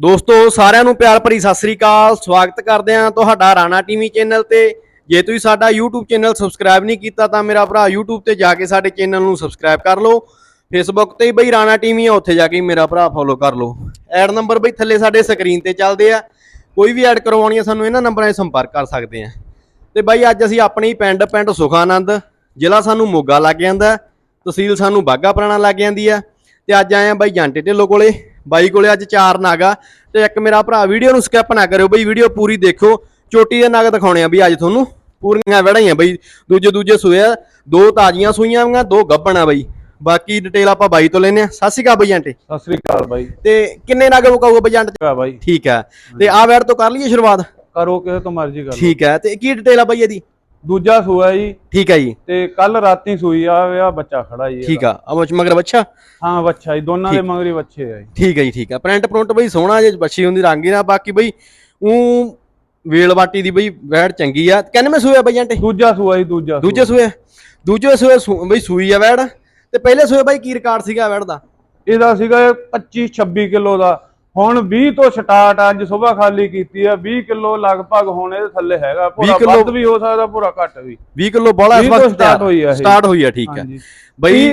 ਦੋਸਤੋ, ਸਾਰਿਆਂ ਨੂੰ ਪਿਆਰ ਭਰੀ ਸਤਿ ਸ੍ਰੀ ਅਕਾਲ। ਸਵਾਗਤ ਕਰਦੇ ਹਾਂ ਤੁਹਾਡਾ ਰਾਣਾ ਟੀਵੀ ਚੈਨਲ ਤੇ। ਜੇ ਤੁਸੀਂ ਸਾਡਾ YouTube ਚੈਨਲ ਸਬਸਕ੍ਰਾਈਬ ਨਹੀਂ ਕੀਤਾ ਤਾਂ ਮੇਰਾ ਭਰਾ YouTube ਤੇ ਜਾ ਕੇ ਸਾਡੇ ਚੈਨਲ ਨੂੰ ਸਬਸਕ੍ਰਾਈਬ ਕਰ ਲਓ। Facebook ਤੇ ਬਈ ਰਾਣਾ ਟੀਵੀ ਆ, ਉੱਥੇ ਜਾ ਕੇ ਮੇਰਾ ਭਰਾ ਫੋਲੋ ਕਰ ਲਓ। ਐਡ ਨੰਬਰ ਬਈ ਥੱਲੇ ਸਾਡੇ ਸਕਰੀਨ ਤੇ ਚੱਲਦੇ ਆ। ਕੋਈ ਵੀ ਐਡ ਕਰਵਾਉਣੀ ਆ, ਸਾਨੂੰ ਇਹਨਾਂ ਨੰਬਰਾਂ 'ਤੇ ਸੰਪਰਕ ਕਰ ਸਕਦੇ ਆ। ਤੇ ਬਾਈ ਅੱਜ ਅਸੀਂ ਆਪਣੇ ਹੀ ਪਿੰਡ ਪਿੰਡ ਸੁਖਾਨੰਦ। ਜ਼ਿਲ੍ਹਾ ਸਾਨੂੰ ਮੋਗਾ ਲੱਗ ਜਾਂਦਾ। ਤਹਿਸੀਲ ਸਾਨੂੰ ਬਾਗਾ ਪੁਰਾਣਾ ਲੱਗ ਜਾਂਦੀ ਆ। ਤੇ ਅੱਜ ਆਏ ਆ ਬਾਈ ਜਾਂਟੇ ਢਿੱਲੋਂ ਕੋਲੇ। ਬਾਈ ਕੋਲੇ ਅੱਜ ਚਾਰ ਨਾਗਾ ਤੇ ਇੱਕ ਮੇਰਾ ਭਰਾ ਵੀਡੀਓ ਨੂੰ ਸਕਿਪ ਨਾ ਕਰਿਓ ਬਈ ਵੀਡੀਓ ਪੂਰੀ ਦੇਖੋ। ਚੋਟੀ ਦੇ ਨਗ ਦਿਖਾਉਣੇ ਆ ਵੀ ਅੱਜ ਤੁਹਾਨੂੰ। ਪੂਰੀਆਂ ਵੜਾਈਆਂ ਬਈ ਦੂਜੇ ਦੂਜੇ ਸੂਏ ਆ ਦੋ ਤਾਜ਼ੀਆਂ ਸੂਈਆਂ ਆਂਗਾ ਦੋ ਗੱਭਣਾ ਬਈ। ਬਾਕੀ ਡਿਟੇਲ ਆਪਾਂ ਬਾਈ ਤੋਂ ਲੈਨੇ ਆ। ਸਤਿ ਸ਼੍ਰੀ ਅਕਾਲ ਬਈ ਜਾਂਟੇ ਸਤਿ ਸ੍ਰੀ ਅਕਾਲ ਬਾਈ। ਤੇ ਕਿੰਨੇ ਨਗ ਮੁਕਾਊਗਾ ਬਈ ਜੰਟ ਕਾ ਬਾਈ। ਠੀਕ ਹੈ ਤੇ ਆ ਵੈੜ ਤੋਂ ਕਰ ਲਈਏ ਸ਼ੁਰੂਆਤ? ਕਰੋ ਕਿਸੇ ਤੋਂ ਮਰਜ਼ੀ ਕਰ। ਠੀਕ ਹੈ ਤੇ ਕੀ ਡਿਟੇਲ ਆ ਬਈ ਇਹਦੀ? ਦੂਜਾ ਸੂਆ ਜੀ। ਠੀਕ ਹੈ ਜੀ। ਤੇ ਕੱਲ ਰਾਤੀ ਸੂਈ ਆ ਆ ਬੱਚਾ ਖੜਾ ਜੀ ਠੀਕ ਆ। ਅਮਚ ਮਗਰ ਬੱਚਾ? ਹਾਂ ਬੱਚਾ ਜੀ ਦੋਨਾਂ ਦੇ ਮਗਰੀ ਬੱਚੇ ਆ ਜੀ। ਠੀਕ ਹੈ ਜੀ ਠੀਕ ਹੈ ਪ੍ਰਿੰਟ ਪ੍ਰਿੰਟ ਬਈ ਸੋਹਣਾ ਜੇ ਬੱਚੀ ਹੁੰਦੀ ਰੰਗ ਨਾ ਬਾਕੀ ਬਈ ਉਹ ਵੇਲ ਬਾਟੀ ਦੀ ਬਈ ਵੈੜ ਚੰਗੀ ਆ। ਕਹਿੰਦੇ ਮੈਂ ਸੂਇਆ ਬਈ ਜੰਟੇ ਦੂਜਾ ਸੂਆ ਜੀ ਦੂਜਾ ਦੂਜੇ ਸੂਏ? ਦੂਜੇ ਸੂਏ ਬਈ ਸੂਈ ਆ ਵੈੜ। ਤੇ ਪਹਿਲੇ ਸੂਏ ਬਈ ਕੀ ਰਿਕਾਰਡ ਸੀਗਾ ਵੈੜ ਦਾ? ਸੂਆ। ਇਹਦਾ ਸੀਗਾ 25 26 ਕਿਲੋ ਦਾ। ਹੁਣ 20 ਤੋਂ ਸਟਾਰਟ ਅੱਜ ਸਵੇਰ ਖਾਲੀ ਕੀਤੀ ਆ 20 ਕਿਲੋ ਲਗਭਗ ਹੁਣ ਇਹਦੇ ਥੱਲੇ ਹੈਗਾ ਪੂਰਾ 20 ਕਿੱਲੋ- ਵੱਧ ਵੀ ਹੋ ਸਕਦਾ ਪੂਰਾ ਘੱਟ ਵੀ। 20 ਕਿਲੋ ਬੋਲਾ ਇਸ 20 ਤੋਂ ਵਕਤ start ਹੋਈ ਆ। ਸਟਾਰਟ ਹੋਈ ਆ ਠੀਕ ਹਾਂਜੀ। ਬਈ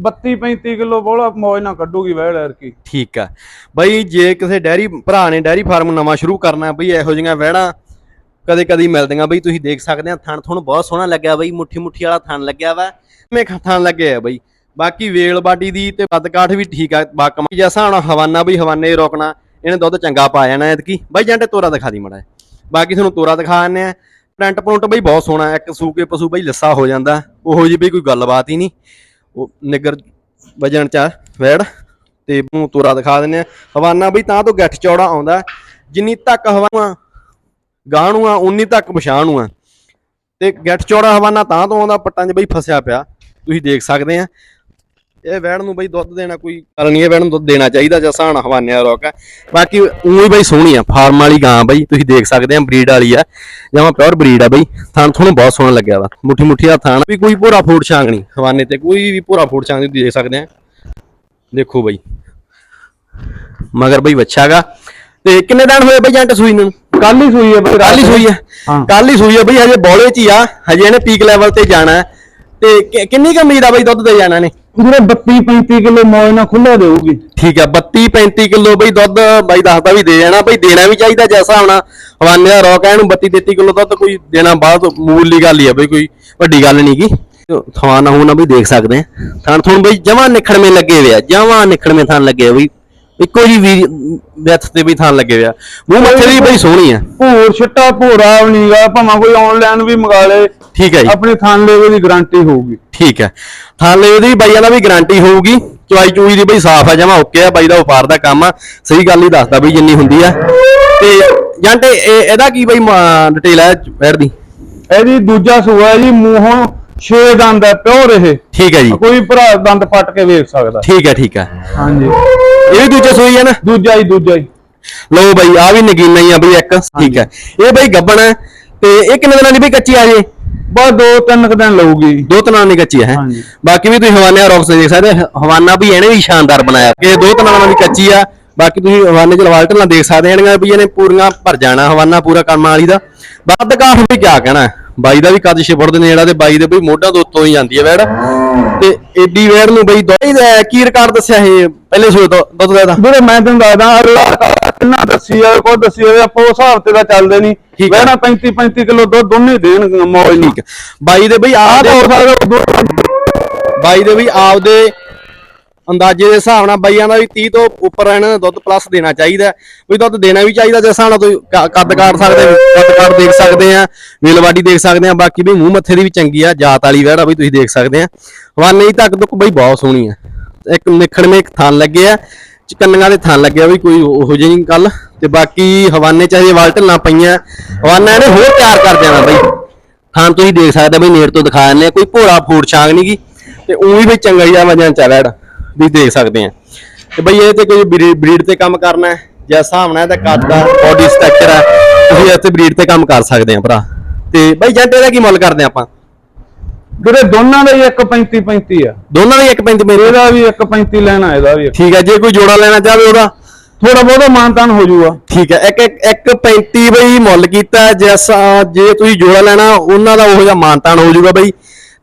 32 35 ਕਿਲੋ ਬੋਲਾ ਮੌਜ ਨਾਲ ਕੱਢੂਗੀ ਵੈੜ ਐਰ ਕੀ ਠੀਕ ਆ। ਬਈ ਜੇ ਕਿਸੇ ਡੈਰੀ ਭਰਾ ਨੇ ਡੈਰੀ ਫਾਰਮ ਨਵਾਂ ਸ਼ੁਰੂ ਕਰਨਾ ਬਈ ਇਹੋ ਜਿਹੀਆਂ ਵਹਿੜਾਂ ਕਦੇ ਕਦੀ ਮਿਲਦੀਆਂ। ਬਈ ਤੁਸੀਂ ਦੇਖ ਸਕਦੇ ਆ ਥਣ ਤੁਹਾਨੂੰ ਬਹੁਤ ਸੋਹਣਾ ਲੱਗਿਆ ਬਈ ਮੁੱਠੀ ਮੁੱਠੀ ਵਾਲਾ ਥਣ ਲੱਗਿਆ ਵਾ। ਮੈਂ ਥਣ ਲੱਗਿਆ ਆ ਬਈ? ਬਾਕੀ ਵੇਲ ਬਾਡੀ ਦੀ ਤੇ ਕੱਦ ਕਾਠ ਵੀ ਠੀਕ ਆ ਬਾਕਮ ਜੈਸਾ ਹੁਣ ਹਵਾਨਾ ਬਈ ਹਵਾਨੇ ਰੋਕਣਾ, ਇਹਨੇ ਦੁੱਧ ਚੰਗਾ ਪਾ ਜਾਣਾ ਐਤਕੀ। ਬਾਈ ਜਾਂਟੇ ਤੋਰਾ ਦਿਖਾ ਦੀ ਮੜਾ ਬਾਕੀ ਤੁਹਾਨੂੰ ਤੋਰਾ ਦਿਖਾ ਦਿੰਨੇ ਆ। ਪ੍ਰਿੰਟ ਪੁੰਟ ਬਈ ਬਹੁਤ ਸੋਹਣਾ, ਇੱਕ ਸੂਕੇ ਪਸ਼ੂ ਬਈ ਲੱਸਾ ਹੋ ਜਾਂਦਾ। ਉਹੋ ਜੀ ਬਈ ਕੋਈ ਗੱਲਬਾਤ ਹੀ ਨਹੀਂ। ਉਹ ਨਿਗਰ ਵਜਣ ਚ ਆ, ਵੈੜ। ਤੇ ਮੂੰਹ ਤੋਰਾ ਦਿਖਾ ਦਿੰਨੇ ਆ। ਹਵਾਨਾ ਬਈ ਤਾਂ ਤੋਂ ਗੱਠ ਚੌੜਾ ਆਉਂਦਾ। ਜਿੰਨੀ ਤੱਕ ਹਵਾਨਾ ਗਾਂ ਆ, ਉਨੀ ਤੱਕ ਪਛਾਣੂ ਆ। ਤੇ ਗੱਠ ਚੌੜਾ ਹਵਾਨਾ ਤਾਂ ਤੋਂ ਆਉਂਦਾ, ਪੱਟਾਂ 'ਚ ਬਈ ਫਸਿਆ ਪਿਆ। ਤੁਸੀਂ ਦੇਖ ਸਕਦੇ ਆ। ਇਹ ਵੈੜ ਨੂੰ ਬਈ ਦੁੱਧ ਦੇਣਾ ਕੋਈ ਗੱਲ ਨਹੀਂ ਇਹ ਵੈੜ ਨੂੰ ਦੁੱਧ ਦੇਣਾ ਚਾਹੀਦਾ ਜਾਂ ਸਾਣਾ ਹਵਾਨਿਆ ਰੋਕ ਆ ਬਾਕੀ ਉਹੀ ਬਈ ਸੋਹਣੀ ਆ ਫਾਰਮ ਵਾਲੀ ਗਾਂ ਬਈ ਤੁਸੀਂ ਦੇਖ ਸਕਦੇ ਆ ਬਰੀਡ ਵਾਲੀ ਆ ਜਮਾ ਪਿਓਰ ਬਰੀਡ ਆ ਬਈ। ਥਣ ਤੁਹਾਨੂੰ ਬਹੁਤ ਸੋਹਣਾ ਲੱਗਿਆ ਵਾ ਮੁੱਠੀ ਮੁੱਠੀ ਆ ਥਣ। ਵੀ ਕੋਈ ਭੋਰਾ ਫੂਟ ਛਾਂਗ ਨਹੀਂ ਹਵਾਨੇ ਤੇ ਕੋਈ ਵੀ ਭੋਰਾ ਫੂਟ ਛਾਂਗ ਨਹੀਂ ਦੇਖ ਸਕਦੇ ਆ। ਦੇਖੋ ਬਈ। ਮਗਰ ਬਈ ਬੱਚਾਗਾ ਤੇ ਕਿੰਨੇ ਦਿਨ ਹੋਏ ਬਈ ਜੰਟ ਸੂਈ ਨੂੰ? ਕੱਲ ਹੀ ਸੂਈ ਆ ਬਾਈ ਕੱਲ ਹੀ ਸੂਈ ਆ ਹਾਂ। ਕੱਲ ਹੀ ਸੂਈ ਆ ਬਈ ਹਜੇ ਬੋਲੇ ਚ ਹੀ ਆ ਹਜੇ ਇਹਨੇ ਪੀਕ ਲੈਵਲ ਤੇ ਜਾਣਾ ਹੈ। ਤੇ ਕਿੰਨੀ ਕੁ ਉਮੀਦ ਆ ਬਈ ਦੁੱਧ ਦੇ ਜਾਣਾ ਨੇ ਜਿਹੜੇ 32 35 ਕਿਲੋ ਮੌਜ ਨਾਲ ਖੁੱਲਾ ਦੇਊਗੀ। ਠੀਕ ਹੈ 32 35 ਕਿਲੋ ਬਈ ਦੁੱਧ ਬਾਈ ਦੱਸਦਾ ਵੀ ਦੇ ਜਾਣਾ, ਬਈ ਦੇਣਾ ਵੀ ਚਾਹੀਦਾ ਜੈਸਾ ਹੋਣਾ ਹਵਾਨੇ ਦਾ ਰੋਕ ਇਹਨੂੰ 32 33 ਕਿਲੋ ਦੁੱਧ ਕੋਈ ਦੇਣਾ ਬਾਅਦ ਮੂਲੀ ਗੱਲ ਹੀ ਆ ਬਈ ਕੋਈ ਵੱਡੀ ਗੱਲ ਨਹੀਂਗੀ ਥਾਣਾ ਹੋਣਾ ਵੀ ਦੇਖ ਸਕਦੇ ਆ। ਥਾਂ ਥੋਣ ਬਈ ਜਮਾ ਨਿਖੜਵੇਂ ਲੱਗੇ ਹੋਏ ਆ ਜਮਾ ਨਿਖੜਵੇਂ ਥਾਂ ਲੱਗੇ ਆ ਬਈ। ਇੱਕੋ ਜੀ ਵੀ ਵਿੱਥ ਤੇ ਵੀ ਥਾਣ ਲੱਗੇ ਹੋਏ ਆ। ਮੂੰਹ ਮੱਥੇ ਦੀ ਬਈ ਸੋਹਣੀ ਆ। ਭੂਰ ਛਿੱਟਾ ਭੂਰਾ ਨਹੀਂਗਾ ਭਾਵੇਂ ਕੋਈ ਆਨਲਾਈਨ ਵੀ ਮੰਗਾ ਲੇ ਠੀਕ ਹੈ ਜੀ। ਆਪਣੇ ਥਾਨ ਲੈਵੇ ਦੀ ਗਾਰੰਟੀ ਹੋਊਗੀ। ਠੀਕ ਹੈ ਥਾਲੇ ਉਹਦੀ ਬਾਈਆਂ ਦਾ ਵੀ ਗਾਰੰਟੀ ਹੋਊਗੀ। ਚੁਆਈ ਚੂਈ ਦੀ ਬਈ ਸਾਫ਼ ਆ ਜਮਾ ਓਕੇ ਆ ਬਾਈ ਦਾ ਵਪਾਰ ਦਾ ਕੰਮ ਆ। ਸਹੀ ਗੱਲ ਹੀ ਦੱਸਦਾ ਬਈ ਜਿੰਨੀ ਹੁੰਦੀ ਆ। ਤੇ ਜਾਂਟੇ ਇਹ- ਇਹਦਾ ਕੀ ਬਈ ਡਿਟੇਲ ਹੈ ਬੈਠ ਦੀ? ਇਹਦੀ ਦੂਜਾ ਸੂਆ ਜੀ ਮੂੰਹੋਂ 6 ਦੰਦ ਹੈ ਪਿਓਰ ਇਹ। ਠੀਕ ਹੈ ਜੀ। ਕੋਈ ਭਰਾ ਦੰਦ ਪੱਟ ਕੇ ਵੇਖ ਸਕਦਾ। ਠੀਕ ਹੈ ਠੀਕ ਹੈ ਹਾਂਜੀ। ਇਹ ਵੀ ਦੂਜੇ ਸੋਈ ਹੈ ਨਾ? ਦੂਜਾ ਹੀ ਦੂਜਾ ਹੀ ਲਓ ਬਈ ਆ ਵੀ ਨਗੀਨਾ ਹੀ ਆ ਬਈ ਇੱਕ। ਠੀਕ ਹੈ। ਇਹ ਬਈ ਗੱਬਣ ਹੈ ਤੇ ਇਹ ਕਿੰਨੇ ਦਿਨਾਂ ਦੀ ਬਈ ਕੱਚੀ ਆ ਜੇ ਬਸ ਦੋ ਤਿੰਨ ਕੁ ਦਿਨ ਲਊਗੀ। ਦੋ ਤਿੰਨਾਂ ਦੀ ਕੱਚੀ ਹੈ? ਹਾਂਜੀ। ਬਾਕੀ ਵੀ ਤੁਸੀਂ ਹਵਾਨੇ ਰੌਕਸ ਦੇਖ ਸਕਦੇ ਹੋ। ਹਵਾਨਾ ਵੀ ਇਹਨੇ ਵੀ ਸ਼ਾਨਦਾਰ ਬਣਾਇਆ। ਕਿ ਦੋ ਤਿੰਨਾਂ ਦੀ ਕੱਚੀ ਆ। ਬਾਕੀ ਤੁਸੀਂ ਹਵਾਨੇ ਚ ਲਵਾਲਟ ਨਾਲ ਦੇਖ ਸਕਦੇ ਹੈਗੇ ਵੀ ਇਹਨੇ ਪੂਰੀਆਂ ਭਰ ਜਾਣਾ ਹਵਾਨਾ ਪੂਰਾ ਕੰਮ ਵਾਲੀ ਦਾ। ਵੱਧ ਕਾਠ ਵੀ ਕਿਆ ਕਹਿਣਾ? ਹੈ। ਬਾਈ ਦਾ ਵੀ ਕੱਦ ਛਿਪੜ ਦੇ ਨੇੜਾ ਤੇ ਬਾਈ ਦੇ ਬਈ ਮੋਢਾ ਤੋਂ ਉੱਤੋਂ ਹੀ ਜਾਂਦੀ ਹੈ ਵੈੜ। ਤੇ ਏਡੀ ਵੈੜ ਨੂੰ ਬਈ ਦੋਈ ਦਾ ਕੀ ਰਿਕਾਰਡ ਦੱਸਿਆ ਇਹ? ਪਹਿਲੇ ਸੂਏ ਤੋਂ ਦੁੱਧ ਦਾ ਇਹਦਾ? ਵੀਰੇ ਮੈਂ ਤੈਨੂੰ ਦੱਸਦਾ ਕਿੰਨਾ ਦੱਸੀ ਆ ਕੋਈ ਦੱਸੀ ਆ ਆਪਾਂ ਉਸ ਹਿਸਾਬ ਤੇ ਤਾਂ ਚੱਲਦੇ ਨਹੀਂ। ਠੀਕ ਹੈ। ਵੈਣਾ 35 35 ਕਿਲੋ ਦੁੱਧ ਦੋਨੇ ਦੇਣਗੇ ਮੌਜ ਨਾਲ। ਠੀਕ ਹੈ ਬਾਈ ਦੇ ਬਈ ਆਹ ਆਪ ਹੋ ਸਕਦਾ ਬਾਈ ਦੇ ਵੀ ਆਪਦੇ ਅੰਦਾਜ਼ੇ ਦੇ ਹਿਸਾਬ ਨਾਲ ਬਈਆਂ ਦਾ ਵੀ 30 ਤੋਂ ਉੱਪਰ ਇਹਨਾਂ ਨੂੰ ਦੁੱਧ ਪਲੱਸ ਦੇਣਾ ਚਾਹੀਦਾ ਵੀ ਦੁੱਧ ਦੇਣਾ ਵੀ ਚਾਹੀਦਾ ਜਿਸ ਹਿਸਾਬ ਨਾਲ ਤੁਸੀਂ ਕ- ਕੱਦ ਕਾੜ ਸਕਦੇ ਹੋ, ਕੱਦ ਕਾੜ ਦੇਖ ਸਕਦੇ ਆ ਵੇਲਵਾਡੀ ਦੇਖ ਸਕਦੇ ਆ ਬਾਕੀ ਵੀ ਮੂੰਹ ਮੱਥੇ ਦੀ ਵੀ ਚੰਗੀ ਆ ਜਾਤ ਵਾਲੀ ਵਹਿੜਾ ਵੀ ਤੁਸੀਂ ਦੇਖ ਸਕਦੇ ਆ। ਹਵਾਨੇ ਤੱਕ ਦੁੱਕ ਬਈ ਬਹੁਤ ਸੋਹਣੀ ਆ। ਇੱਕ ਨਿਖੜਵੇਂ ਇੱਕ ਥਣ ਲੱਗੇ ਆ ਚਕੰਨੀਆਂ ਦੇ ਥਣ ਲੱਗਿਆ ਵੀ ਕੋਈ ਉਹੋ ਜਿਹੀ ਨਹੀਂ ਗੱਲ। ਤੇ ਬਾਕੀ ਹਵਾਨੇ ਚ ਚਾਹੇ ਵਾਲਟ ਨਾ ਪਈਆਂ ਹਵਾਨਾ ਇਹਨੇ ਹੋਰ ਤਿਆਰ ਕਰ ਦੇਣਾ ਬਈ। ਥਾਂ ਤੁਸੀਂ ਦੇਖ ਸਕਦੇ ਹੋ ਬਈ ਨੇੜ ਤੋਂ ਦਿਖਾ ਦਿੰਦੇ ਆ ਕੋਈ ਭੋਰਾ ਫੂੜ ਛਾਂਗ ਨਹੀਂਗੀ ਤੇ ਉਹ ਵੀ ਚੰਗਾ ਹੀ ਆ ਵਜਾਂ ਚ ਵੈੜ ਵੀ ਦੇਖ ਸਕਦੇ ਆ। ਤੇ ਬਈ ਇਹ ਤੇ ਕੋਈ ਬਰੀਡ ਤੇ ਕੰਮ ਕਰਨਾ ਹੈ ਜਾਂ ਹਿਸਾਬ ਨਾਲ ਇਹਦਾ ਕੱਦ ਦਾ ਬੋਡੀ ਸਟਰਕਚਰ ਹੈ ਤੁਸੀਂ ਇੱਥੇ ਬਰੀਡ ਤੇ ਕੰਮ ਕਰ ਸਕਦੇ ਆ ਭਰਾ। ਤੇ ਬਈ ਜੰਟ ਇਹਦਾ ਕੀ ਮੁੱਲ ਕਰਦੇ ਆਪਾਂ? ਵੀਰੇ ਦੋਨਾਂ ਦਾ ਹੀ 1.35 35 ਆ। ਦੋਨਾਂ ਦਾ ਹੀ ਇੱਕ ਪੈਂਤੀ ਮੇਰੇ ਇਹਦਾ ਵੀ 1.35 ਲੈਣਾ ਇਹਦਾ ਵੀ ਠੀਕ ਹੈ ਜੇ ਕੋਈ ਜੋੜਾ ਲੈਣਾ ਚਾਹਵੇ ਉਹਦਾ? ਥੋੜਾ ਬਹੁਤਾ ਮਾਨਤਾਨ ਹੋ ਜਾਊਗਾ। ਠੀਕ ਹੈ ਇੱਕ ਇੱਕ ਇੱਕ 35 ਬਈ ਮੁੱਲ ਕੀਤਾ ਜਿਸ ਜੇ ਤੁਸੀਂ ਜੋੜਾ ਲੈਣਾ ਉਹਨਾਂ ਦਾ ਉਹੋ ਜਿਹਾ ਮਾਨਤਾਨ ਹੋ ਜਾਊਗਾ ਬਈ।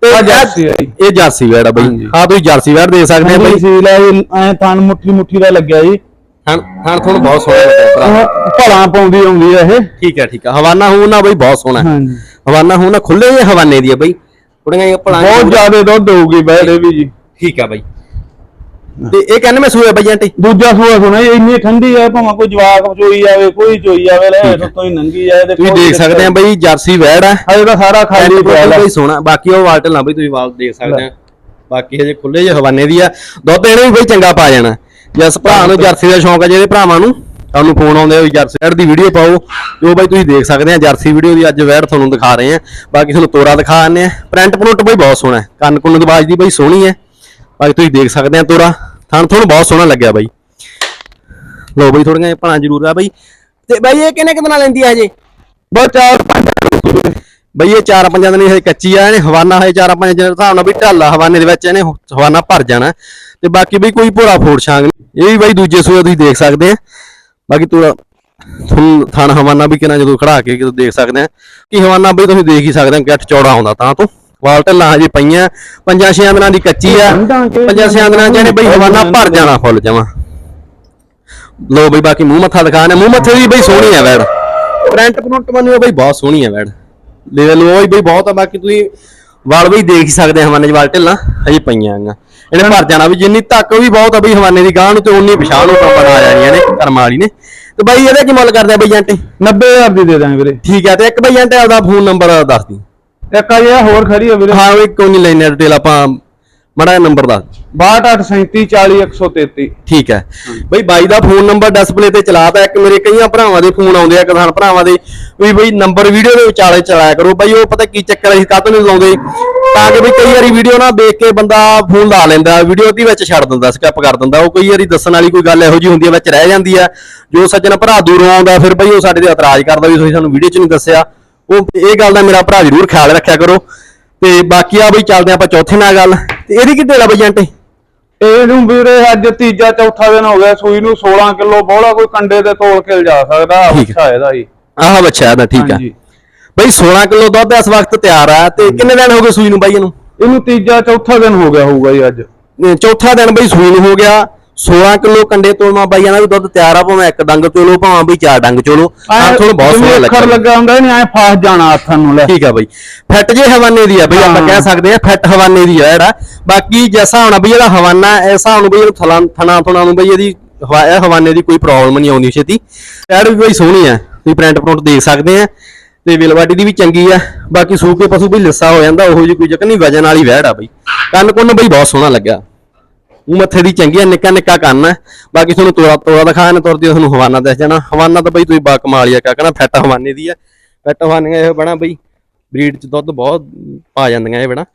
ਤੇ ਆਹ ਇਹ- ਜਰਸੀ ਹੈ ਜੀ। ਇਹ ਜਰਸੀ ਵੈੜ ਆ ਬਈ। ਹਾਂਜੀ। ਹਾਂ ਤੁਸੀਂ ਜਰਸੀ ਵੈੜ ਦੇ ਸਕਦੇ ਆ ਬਈ। ਸੀਲ ਹੈ ਐ ਥਣ ਮੁੱਠੀ ਮੁੱਠੀ ਦਾ ਲੱਗਿਆ ਜੀ। ਹਾਂ ਹਾਂ ਤੁਹਾਨੂੰ ਬਹੁਤ ਸੋਹਣਾ ਲੱਗਿਆ ਭਰਾ। ਉਹ ਭਲਾ ਪਾਉਂਦੀ ਆਉਂਦੀ ਆ ਇਹ। ਠੀਕ ਹੈ ਠੀਕ ਹੈ। ਹਵਾਨਾ ਹੂੰ ਨਾ ਬਈ ਬਹੁਤ ਸੋਹਣਾ ਹੈ। ਹਾਂਜੀ। ਹਵਾਨਾ ਹੂੰ ਨਾ ਖੁੱਲੇ ਜਿਹੇ ਹਵਾਨੇ ਦੀ ਹੈ ਬਈ। ਥੋੜੀਆਂ ਜਿਹੀਆਂ ਭਲਾਂ ਬਹੁਤ ਜ਼ਿਆਦਾ ਦੁੱਧ ਹੋਊਗੀ ਬੈੜੇ ਵੀ ਜੀ। ਠੀਕ ਹੈ ਬਈ। ਤੇ ਇਹ ਕਹਿੰਦੇ ਮੈਂ ਸੂਏ ਬਈ ਆਂਟੀ ਦੂਜਾ ਸੂਆ ਸੁਣਾ ਇੰਨੀ ਠੰਡੀ ਆ ਭਾਵੇਂ ਕੋਈ ਜਵਾਕ ਚੋਈ ਜਾਵੇ ਕੋਈ ਚੋਈ ਜਾਵੇ ਲੈ ਤੋਂ ਹੀ। ਨੰਗੀ ਆ ਇਹਦੇ ਤੁਸੀਂ ਕੋਈ ਦੇਖ ਸਕਦੇ ਆ ਬਈ ਜਰਸੀ ਵੈੜ ਹੈ ਹਜੇ ਤਾਂ ਸਾਰਾ ਖਾਲੀ ਪਿਆ ਲੈ ਬਈ ਸੋਹਣਾ ਬਾਕੀ ਉਹ ਵਾਲਟ ਨਾ ਬਈ ਤੁਸੀਂ ਵਾਲ ਦੇਖ ਸਕਦੇ ਆ। ਬਾਕੀ ਹਜੇ ਖੁੱਲੇ ਜਿਹੇ ਹਵਾਨੇ ਦੀ ਆ। ਦੁੱਧ ਇਹਨੇ ਵੀ ਬਈ ਚੰਗਾ ਪਾ ਜਾਣਾ। ਜਿਸ ਭਰਾ ਨੂੰ ਜਰਸੀ ਦਾ ਸ਼ੌਂਕ ਆ ਜਿਹੜੇ ਭਰਾਵਾਂ ਨੂੰ ਤੁਹਾਨੂੰ ਫੋਨ ਆਉਂਦੇ ਆ ਵੀ ਜਰਸੀ ਵੈੜ ਦੀ ਵੀਡੀਓ ਪਾਓ। ਜੋ ਬਈ ਤੁਸੀਂ ਦੇਖ ਸਕਦੇ ਆ ਜਰਸੀ ਵੀਡੀਓ ਦੀ ਅੱਜ ਵੈੜ ਤੁਹਾਨੂੰ ਦਿਖਾ ਰਹੇ ਆ। ਬਾਕੀ ਤੁਹਾਨੂੰ ਤੋਰਾ ਦਿਖਾ ਆਨੇ ਆ। ਪ੍ਰਿੰਟ ਪ੍ਰਿੰਟ ਬਈ ਬਹੁਤ ਸੋਹਣਾ ਹੈ। ਕੰਨ ਕੁੰਨ ਦੀ ਆਵਾਜ਼ ਦੀ ਬਈ ਸੋਹਣੀ ਹੈ। ਬਾਕੀ ਤੁਸੀਂ ਦੇਖ ਸਕਦੇ ਆ ਤੋਰਾ। ਥਣ ਤੁਹਾਨੂੰ ਬਹੁਤ ਸੋਹਣਾ ਲੱਗਿਆ ਬਾਈ। ਲੋ ਬਈ ਥੋੜੀਆਂ ਭਲਾਂ ਜ਼ਰੂਰ ਆ ਬਈ। ਤੇ ਬਾਈ ਇਹ ਕਿੰਨੇ ਕਿੰਨਾ ਲੈਂਦੀ ਆ ਹਜੇ? ਬਸ ਚਾਰ ਪੰਜ ਬਈ ਇਹ ਚਾਰ ਪੰਜਾਂ ਦਿਨ ਹਜੇ ਕੱਚੀ ਆ ਇਹਨੇ ਹਵਾਨਾ ਹਜੇ ਚਾਰ ਪੰਜ ਦਿਨ ਹਿਸਾਬ ਨਾਲ ਵੀ ਢਾਲਾ ਹਵਾਨੇ ਦੇ ਵਿੱਚ ਇਹਨੇ ਹਵਾਨਾ ਭਰ ਜਾਣਾ। ਤੇ ਬਾਕੀ ਬਈ ਕੋਈ ਭੋਰਾ ਫੋੜ ਛਾਂਗ ਨਹੀਂ। ਇਹ ਵੀ ਬਈ ਦੂਜੇ ਸੂਏ ਤੁਸੀਂ ਦੇਖ ਸਕਦੇ ਆ। ਬਾਕੀ ਤੂੰ ਤੁਹਾਨੂੰ ਥਣ ਹਵਾਨਾ ਵੀ ਕਿੰਨਾ ਜਦੋਂ ਖੜਾ ਕੇ ਦੇਖ ਸਕਦੇ ਆ। ਕਿ ਹਵਾਨਾ ਬਈ ਤੁਸੀਂ ਦੇਖ ਹੀ ਸਕਦੇ ਆ ਗੱਠ ਚੌੜਾ ਆਉਂਦਾ ਤਾਂ ਤੋਂ। ਵਾਲ ਢੱਲਾਂ ਹਜੇ ਪਈਆਂ ਪੰਜਾਂ ਛੇਆਂ ਦਿਨਾਂ ਦੀ ਕੱਚੀ ਆ ਪੰਜਾਂ ਛੇਆਂ ਦਿਨਾਂ ਚ ਇਹਨੇ ਬਈ ਹਵਾਨਾ ਭਰ ਜਾਣਾ ਫੁੱਲ ਜਾਵਾਂ ਲੋ ਬਈ ਬਾਕੀ ਮੂੰਹ ਮੱਥਾ ਦਿਖਾਣੇ ਮੂੰਹ ਮੱਥੇ ਦੀ ਬਈ ਸੋਹਣੀ ਆ ਵੈੜ। ਪ੍ਰਿੰਟ ਪ੍ਰਿੰਟ ਬਣਿਓ ਬਈ ਬਹੁਤ ਸੋਹਣੀ ਆ ਵੈੜ। ਲੈਵਲ ਉਹ ਬਈ ਬਹੁਤ ਆ ਬਾਕੀ ਤੁਸੀਂ ਵਾਲ ਬਈ ਦੇਖ ਹੀ ਸਕਦੇ ਆ ਹਵਾਨੇ ਚ ਵਾਲ ਢਿੱਲਾਂ ਹਜੇ ਪਈਆਂ ਆ ਇਹਨੇ ਭਰ ਜਾਣਾ ਵੀ ਜਿੰਨੀ ਤੱਕ ਵੀ ਬਹੁਤ ਆ ਬਈ ਹਵਾਨੇ ਦੀ ਗਾਂ ਨੂੰ ਤੇ ਉਨੀ ਪਛਾਣ ਨੂੰ ਕੰਮ ਆ ਜਾਣੀਆਂ ਨੇ ਕਰਮ ਵਾਲੀ ਨੇ। ਤੇ ਬਾਈ ਇਹਦਾ ਕੀ ਮੁੱਲ ਕਰਦੇ ਆ ਬਈ ਜੰਟੇ? 90000 ਦੀ ਦੇ ਦਾਂਗੇ ਵੀਰੇ। ਠੀਕ ਹੈ ਤੇ ਇੱਕ ਬਈ ਜੰਟੇ ਆਪਦਾ ਫੋਨ ਨੰਬਰ ਦੱਸ ਦੀ। ਇੱਕ ਆ ਜਿਹਾ ਹੋਰ ਖੜੀ ਆ ਵੀਰੇ। ਹਾਂ ਵੀ ਕੋਈ ਨਹੀਂ ਲੈਣੇ ਡਿਟੇਲ ਆਪਾਂ ਮੜਾ ਨੰਬਰ ਦੱਸ। 6287340133 ਠੀਕ ਹੈ। ਬਈ ਬਾਈ ਦਾ ਫੋਨ ਨੰਬਰ ਡਿਸਪਲੇ ਤੇ ਚਲਾਤਾ ਇੱਕ ਮੇਰੇ ਕਈਆਂ ਭਰਾਵਾਂ ਦੇ ਫੋਨ ਆਉਂਦੇ ਆ ਕਿਸਾਨ ਭਰਾਵਾਂ ਦੇ। ਵੀ ਬਈ ਨੰਬਰ ਵੀਡੀਓ ਦੇ ਵਿਚਾਲੇ ਚਲਾਇਆ ਕਰੋ। ਬਈ ਉਹ ਪਤਾ ਕੀ ਚੱਕਰ ਅਸੀਂ ਕਾਹਤੋਂ ਨਹੀਂ ਲਾਉਂਦੇ? ਤਾਂ ਕਿ ਵੀ ਕਈ ਵਾਰੀ ਵੀਡੀਓ ਨਾ ਦੇਖ ਕੇ ਬੰਦਾ ਫੋਨ ਲਾ ਲੈਂਦਾ ਵੀਡੀਓ ਦੀ ਵਿੱਚ ਛੱਡ ਦਿੰਦਾ ਸਕਿਪ ਕਰ ਦਿੰਦਾ। ਉਹ ਕਈ ਵਾਰੀ ਦੱਸਣ ਵਾਲੀ ਕੋਈ ਗੱਲ ਇਹੋ ਜੀ ਹੁੰਦੀ ਹੈ ਵਿੱਚ ਰਹਿ ਜਾਂਦੀ ਆ। ਜੋ ਸੱਜਣ ਭਰਾ ਦੂਰੋਂ ਆਉਂਦਾ ਫਿਰ ਬਈ ਉਹ ਸਾਡੇ ਤੇ ਇਤਰਾਜ਼ ਕਰਦਾ ਵੀ ਤੁਸੀਂ ਸਾਨੂੰ ਵੀਡੀਓ 'ਚ ਨਹੀਂ ਦੱਸਿਆ। ਉਹ ਇਹ ਗੱਲ ਦਾ ਮੇਰਾ ਭਰਾ ਜ਼ਰੂਰ ਖਿਆਲ ਰੱਖਿਆ ਕਰੋ। ਤੇ ਬਾਕੀ ਆ ਬਈ ਚੱਲਦੇ ਆਪਾਂ ਚੌਥੇ ਨਾਲ ਗੱਲ। ਤੇ ਇਹਦੀ ਕੀ ਢੇਲਾ ਬਈ ਜੰਟੇ ਇਹਨੂੰ ਵੀਰੇ ਅੱਜ ਤੀਜਾ ਚੌਥਾ ਦਿਨ ਹੋ ਗਿਆ ਸੂਈ ਨੂੰ 16 ਕਿਲੋ ਬੋਲਾ ਕੋਈ ਕੰਡੇ ਤੇ ਤੋਲ ਕੇ ਲਿਜਾ ਸਕਦਾ ਹੈ। ਅੱਛਾ ਇਹਦਾ ਜੀ ਆਹ ਬੱਚਾ ਇਹਦਾ ਠੀਕ ਆ। ਬਈ 16 ਕਿਲੋ ਦੁੱਧ ਇਸ ਵਕਤ ਤਿਆਰ ਆ ਤੇ ਕਿੰਨੇ ਦਿਨ ਹੋ ਗਏ ਸੂਈ ਨੂੰ ਬਾਈ ਇਹਨੂੰ? ਇਹਨੂੰ ਤੀਜਾ ਚੌਥਾ ਦਿਨ ਹੋ ਗਿਆ ਹੋਊਗਾ ਜੀ ਅੱਜ। ਚੌਥਾ ਦਿਨ ਬਈ ਸੂਈ ਨੂੰ ਹੋ ਗਿਆ। 16 ਕਿਲੋ ਕੰਡੇ ਤੋਲਮਾ ਬਾਈਆਂ ਦਾ ਵੀ ਦੁੱਧ ਤਿਆਰ ਆ ਭਾਵੇਂ ਇੱਕ ਡੰਗ ਚੋਲੋ ਭਾਵੇਂ ਬਈ ਚਾਰ ਡੰਗ ਚੋਲੋ ਆ ਤੁਹਾਨੂੰ ਬਹੁਤ ਸੋਹਣਾ ਅੱਖਰ ਲੱਗਾ ਲੱਗਾ ਹੁੰਦਾ ਨਹੀਂ ਐ ਫਾਸ ਜਾਣਾ ਹੱਥਾਂ ਨੂੰ ਲੈ। ਠੀਕ ਆ ਬਈ। ਫਿੱਟ ਜੇ ਹਵਾਨੇ ਦੀ ਆ ਬਈ ਆਪਾਂ। ਕਹਿ ਸਕਦੇ ਆ ਫਿੱਟ ਹਵਾਨੇ ਦੀ ਆ ਜਿਹੜਾ। ਬਾਕੀ ਜੈਸਾ ਹੋਣਾ ਬਈ ਇਹਦਾ ਹਵਾਨਾ ਐ ਹਿਸਾਬ ਨੂੰ ਬਈ ਇਹਨੂੰ ਥਲਾਂ ਥਣਾ ਥਣਾ ਨੂੰ ਬਈ ਇਹਦੀ ਹਵਾ- ਇਹ ਹਵਾਨੇ ਦੀ ਕੋਈ ਪ੍ਰੋਬਲਮ ਨਹੀਂ ਆਉਂਦੀ ਛੇਤੀ। ਐਡ ਵੀ ਬਈ ਸੋਹਣੀ ਆ ਤੁਸੀਂ ਪ੍ਰਿੰਟ ਪ੍ਰਿੰਟ ਦੇਖ ਸਕਦੇ ਆ। ਤੇ ਵਿਲਵਾਟੀ ਦੀ ਵੀ ਚੰਗੀ ਆ। ਬਾਕੀ ਸੂਕੇ ਪਸ਼ੂ ਬਈ ਲਿੱਸਾ ਹੋ ਜਾਂਦਾ ਉਹੋ ਜਿਹੀ ਕੋਈ ਚੱਕਰ ਨਹੀਂ ਵਜਨ ਵਾਲੀ ਵਹਿੜ ਆ ਬਈ। ਕੰਨ ਕੁੰਨ ਬਈ ਬਹੁਤ ਸੋਹਣਾ ਲੱਗਾ ਉਹ ਮੱਥੇ ਦੀ ਚੰਗੀ ਆ ਨਿੱਕਾ ਨਿੱਕਾ ਆ ਬਾਕੀ ਤੁਹਾਨੂੰ ਤੋਰਾ ਤੋਰਾ ਨਾ ਤੁਰਦੀ ਤੁਹਾਨੂੰ ਹਵਾਨਾ ਦਿਸ ਜਾਣਾ। ਹਵਾਨਾ ਤਾਂ ਬਈ ਤੁਸੀਂ ਬਾ ਕਮਾਲ ਆ ਕਹਣਾ ਫੈਟ ਹਵਾਨੇ ਦੀ ਆ। ਫੈਟ ਹਵਾਨੇ ਇਹ ਬਣਾ ਬਈ ਬਰੀਡ ਚ ਦੁੱਧ ਬਹੁਤ ਪਾ ਜਾਂਦੀਆਂ ਇਹ ਬਣਾ।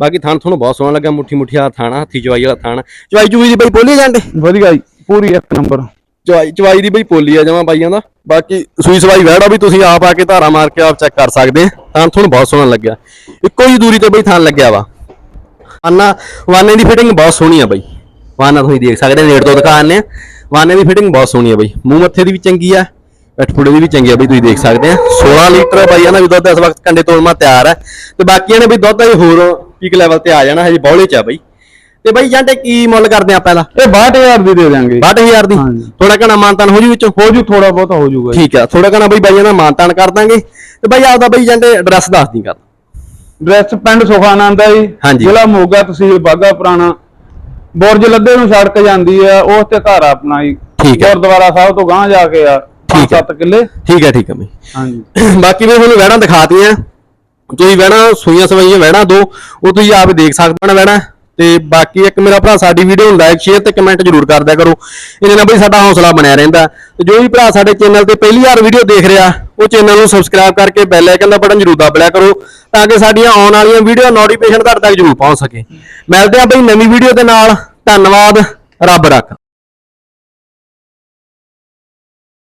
ਬਾਕੀ ਥਣ ਤੁਹਾਨੂੰ ਬਹੁਤ ਸੋਹਣਾ ਲੱਗਾ ਮੁੱਠੀ ਮੁੱਠੀ ਆ ਥਾਣਾ ਹੱਥੀ ਚਵਾਈ ਵਾਲਾ ਥਾਣਾ। ਚਵਾਈ ਚੂਈ ਦੀ ਬਈ ਬੋਲੀ ਜਾਂਦੇ ਵਧੀਆ ਜੀ ਪੂਰੀ ਇੱਕ ਨੰਬਰ। ਚਵਾਈ ਚਵਾਈ ਦੀ ਬਈ ਪੋਲੀ ਆ ਜਮਾ ਬਾਈਆਂ ਦਾ। ਬਾਕੀ ਸੂਈ ਸਵਾਈ ਵਹਿੜਾ ਵੀ ਤੁਸੀਂ ਆਪ ਆ ਕੇ ਧਾਰਾ ਮਾਰ ਕੇ ਆਪ ਚੈੱਕ ਕਰ ਸਕਦੇ ਆ। ਤਾਂ ਤੁਹਾਨੂੰ ਬਹੁਤ ਸੋਹਣਾ ਲੱਗਿਆ। ਇੱਕੋ ਹੀ ਦੂਰੀ ਤੇ ਬਈ ਥਾਨ ਲੱਗਿਆ ਵਾ। ਆਨਾ ਵਾਨੇ ਦੀ ਫਿਟਿੰਗ ਬਹੁਤ ਸੋਹਣੀ ਆ ਬਈ। ਵਾਨਾ ਤੁਸੀਂ ਦੇਖ ਸਕਦੇ ਨੇੜ ਤੋਂ ਆਨੇ ਆ। ਵਾਨੇ ਦੀ ਫਿਟਿੰਗ ਬਹੁਤ ਸੋਹਣੀ ਆ ਬਈ। ਮੂੰਹ ਮੱਥੇ ਦੀ ਵੀ ਚੰਗੀ ਆ ਪੁੜੇ ਦੀ ਵੀ ਚੰਗੀ ਆ ਬਈ ਤੁਸੀਂ ਦੇਖ ਸਕਦੇ ਆ। 16 ਲੀਟਰ ਬਾਈਆਂ ਦਾ ਵੀ ਦੁੱਧ ਇਸ ਵਕਤ ਕੰਡੇ ਤੋਲਮਾ ਤਿਆਰ ਆ। ਤੇ ਬਾਕੀਆਂ ਨੇ ਵੀ ਦੁੱਧ ਅਜੇ ਹੋਰ ਪੀਕ ਲੈਵਲ ਤੇ ਆ ਜਾਣਾ ਹਜੇ ਬੌਲੇ ਚ ਆ ਬਈ। ਤੇ ਬਈ ਜਾਂਦੇ ਕੀ ਮੁੱਲ ਕਰਦੇ ਆਪਾਂ ਇਹਦਾ? ਇਹ 62000 ਦੀ ਦੇ ਦਾਂਗੇ 62000 ਦੀ? ਹਾਂਜੀ। ਥੋੜਾ ਘਣਾ ਮਾਨਤਾਨ ਹੋ ਜੂ ਵਿੱਚੋਂ? ਹੋ ਜੂ ਥੋੜਾ ਬਹੁਤਾ ਹੋ ਜੂਗਾ ਠੀਕ ਆ ਥੋੜਾ ਘਣਾ ਬਈ ਬਾਈਆਂ ਦਾ ਮਾਨਤਾਨ ਕਰ ਦਾਂਗੇ। ਤੇ ਬਾਈ ਆਪਦਾ ਬਈ ਜਾਂਦੇ ਐਡਰੈਸ ਦੱਸ ਦੀ ਕਰ ਡਰੈਸ ਪਿੰਡ ਸੁਖਾਨੰਦ ਹੈ ਜੀ। ਜ਼ਿਲ੍ਹਾ ਮੋਗਾ ਤਹਿਸੀਲ ਬਾਗਾ ਪੁਰਾਣਾ ਬੁਰਜ ਲੱਦੇ ਨੂੰ ਸੜਕ ਜਾਂਦੀ ਆ ਉਸ ਤੇ ਘਰ ਆ ਆਪਣਾ ਜੀ। ਠੀਕ ਹੈ। ਗੁਰਦੁਆਰਾ ਸਾਹਿਬ ਤੋਂ ਗਾਂਹ ਜਾ ਕੇ ਆ ਠੀਕ ਹੈ। 7 ਕਿੱਲੇ। ਠੀਕ ਹੈ ਠੀਕ ਹੈ ਬਈ। ਹਾਂਜੀ। ਬਾਕੀ ਵੀ ਤੁਹਾਨੂੰ ਵਹਿਣਾ ਦਿਖਾਤੀਆਂ। ਤੁਸੀਂ ਵਹਿਣਾ ਸੂਈਆਂ ਸਵਾਈਆਂ ਵਹਿਣਾ ਦੋ ਉਹ ਤੁਸੀਂ ਆਪ ਦੇਖ ਸਕਦੇ ਹੋ ਵਹਿਣਾ ਤੇ ਬਾਕੀ ਇੱਕ ਮੇਰਾ ਭਰਾ ਸਾਡੀ ਵੀਡੀਓ ਨੂੰ ਲਾਈਕ ਸ਼ੇਅਰ ਤੇ ਕਮੈਂਟ ਜ਼ਰੂਰ ਕਰ ਦਿਆ ਕਰੋ। ਇਹਦੇ ਨਾਲ ਬਈ ਸਾਡਾ ਹੌਸਲਾ ਬਣਿਆ ਰਹਿੰਦਾ। ਤੇ ਜੋ ਵੀ ਭਰਾ ਸਾਡੇ ਚੈਨਲ ਤੇ ਪਹਿਲੀ ਵਾਰ ਵੀਡੀਓ ਦੇਖ ਰਿਹਾ ਉਹ ਚੈਨਲ ਨੂੰ ਸਬਸਕ੍ਰਾਈਬ ਕਰਕੇ ਬੈਲ ਆਈਕਨ ਦਾ ਬਟਨ ਜ਼ਰੂਰ ਦਬ ਲਿਆ ਕਰੋ ਤਾਂ ਕਿ ਸਾਡੀਆਂ ਆਉਣ ਵਾਲੀਆਂ ਵੀਡੀਓ ਨੋਟੀਫਿਕੇਸ਼ਨ ਤੁਹਾਡੇ ਤੱਕ ਜ਼ਰੂਰ ਪਹੁੰਚ ਸਕੇ। ਮਿਲਦੇ ਹਾਂ ਬਈ ਨਵੀਂ ਵੀਡੀਓ ਦੇ ਨਾਲ। ਧੰਨਵਾਦ ਰੱਬ ਰੱਖ।